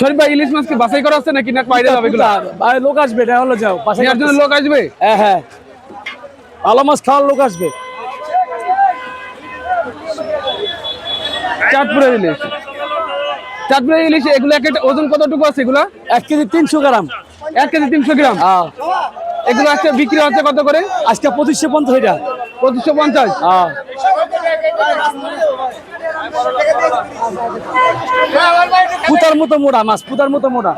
শরীফ ভাই ইলিশ মাছ কি বাছাই করা আছে নাকি? না বাইরে যাবে এগুলো? ভাই লোক আসবে এটা হলো যাও নেওয়ার জন্য লোক আসবে? হ্যাঁ হ্যাঁ। ভালো মাছ খাওয়ার লোক আসবে। চাঁদপুরের ইলিশ। চাঁদপুরের ইলিশ এগুলো এক ওজন কতটুকু আছে এগুলো? এক কেজি তিনশো গ্রাম। এক কেজি তিনশো গ্রাম? হ্যাঁ। এগুলো আজকে বিক্রি হচ্ছে কত করে? আজকে পঁচিশশো পঞ্চাশ এটা। পঁচিশশো পঞ্চাশ। হ্যাঁ। পুতার মতো মোটা মাছ পুতার মতো মোটা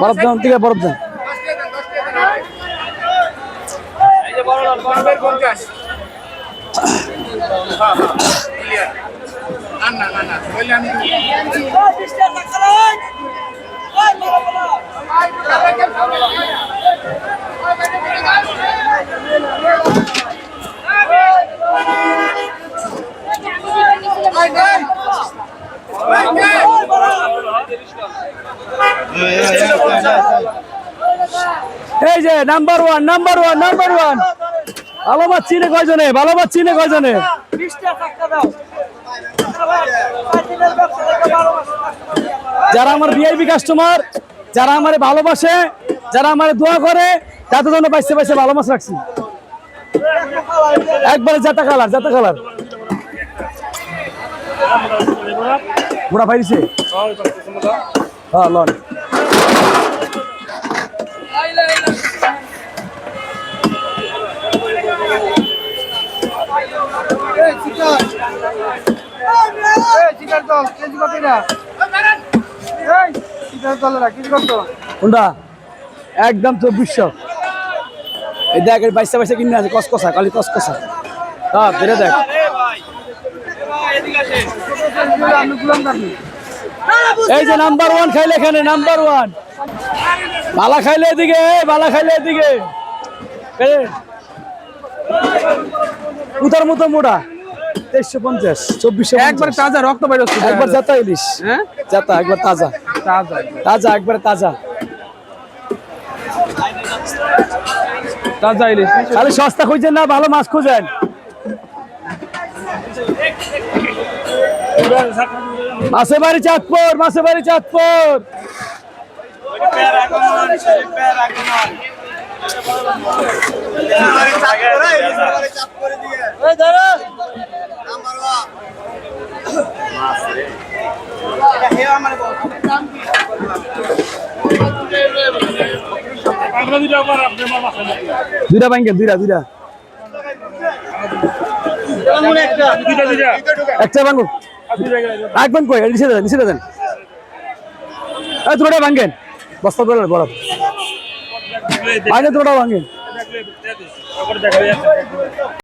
বরফ দেন থেকে বরফ দেন। এই যে number one number one number one ভালো মাছ চিনে কয়জনে? ভালো মাছ চিনে কয়জনে? যারা আমার ভিআইপি কাস্টমার যারা আমার ভালোবাসে, যারা আমার দোয়া করে, তাদের জন্য পাইছে পাইছে ভালো মাছ রাখছি। একবারে জাতা কালার জাতা কালার মোড়া পাইছে? হ্যাঁ লন। কোনটা? একদম চব্বিশশো এই দেখ বাইশে বাইশে কিনে আছে, কসকসা, কালি কসকসা। হ্যাঁ বেড়ে দেখ। এই যে নাম্বার ওয়ান খাইলে এখানে নাম্বার ওয়ান বালা খাইলে এদিকে বালা খাইলে এদিকে। উতার মতো মোটা তেইশশো পঞ্চাশ চব্বিশশো একবার তাজা রক্ত বাইর একবার জাতা ইলিশ। হ্যাঁ? জাতা একবার তাজা। তাজা। তাজা একবার তাজা। তাজা ইলিশ। খালি সস্তা খুঁজছেন না ভালো মাছ খুঁজেন। মাছের বাড়ি চাঁদপুর মাছের বাড়ি চাঁদপুর। দুইটা ব্যাংকের দুইটা দুইটা। একটা ভাঙো রাখবেন কই? নিচে দেন নিচে দেন। দুটোটা ভাঙেন বস্তা বরফ ভাঙে দুটোটা ভাঙেন